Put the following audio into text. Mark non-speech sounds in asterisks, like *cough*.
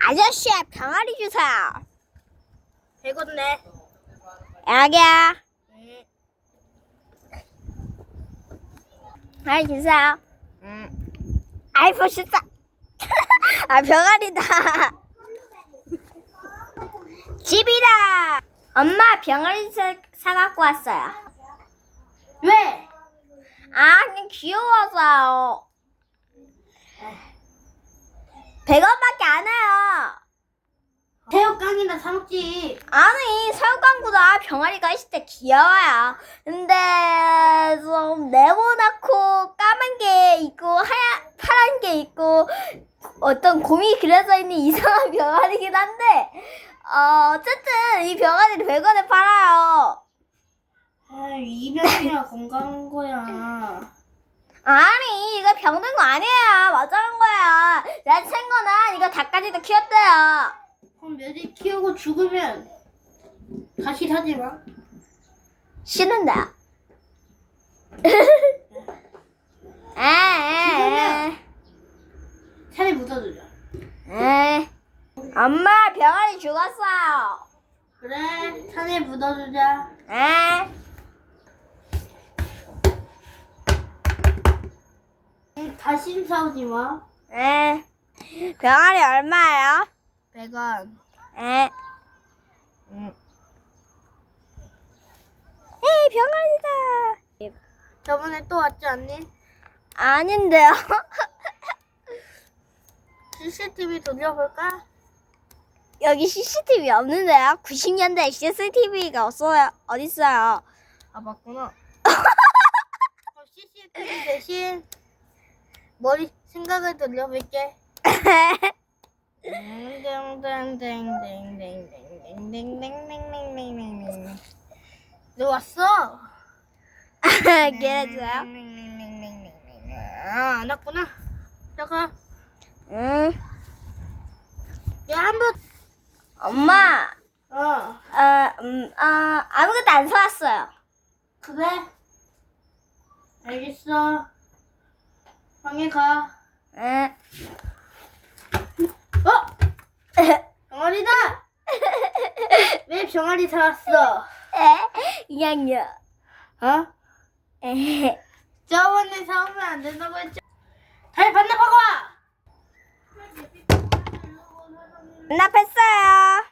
아저씨 병아리 주세요. 배고네. 여기야. 병아리 주세요. 응. 아이폰 14. *laughs* 아 병아리다. *laughs* 집이다. 엄마 병아리 사, 사갖고 왔어요. 왜? 아 그냥 귀여워서요. 100원밖에 안 해요. 새우깡이나 사 먹지. 아니 새우깡보다 병아리가 있을 때 귀여워요. 근데 좀 네모나고 까만 게 있고 하얀 파란 게 있고 어떤 곰이 그려져 있는 이상한 *laughs* 병아리긴 한데 어, 어쨌든 이 병아리를 100원에 팔아요. 아, 이 병이야 *laughs* 건강한 거야. 아니 이거 병든 거 아니에요. 맞아간 거야. 닭까지도 키웠대요. 그럼 며칠 키우고 죽으면 다시 사지 마. 싫은데. 에에에. 산에 묻어두자. 에. 엄마 병아리 죽었어요. 그래, 산에 묻어두자. 에. 응, 다시 싸우지 마. 에. 병아리 얼마예요? 100원. 에. 응. 에이 병아리다. 저번에 또 왔지 않니? 아닌데요. *laughs* CCTV 돌려볼까? 여기 CCTV 없는데요? 90년대 CCTV가 없어요. 어딨어요? 아, 맞구나. *laughs* 그럼 CCTV 대신 머리 생각을 돌려볼게. 너 왔어? 걔네줘요? 안 왔구나. 잠깐. 응. 야, 한 번. 엄마. 어. 어, 음, 어, 아무것도 안 사왔어요. 그래? 알겠어. 방에 가. 응. 왜 병아리 사왔어? 에? 그냥요. 어? 에. 저번에 사오면 안 된다고 했죠? 다시 반납하고 와! 반납했어요. 끝!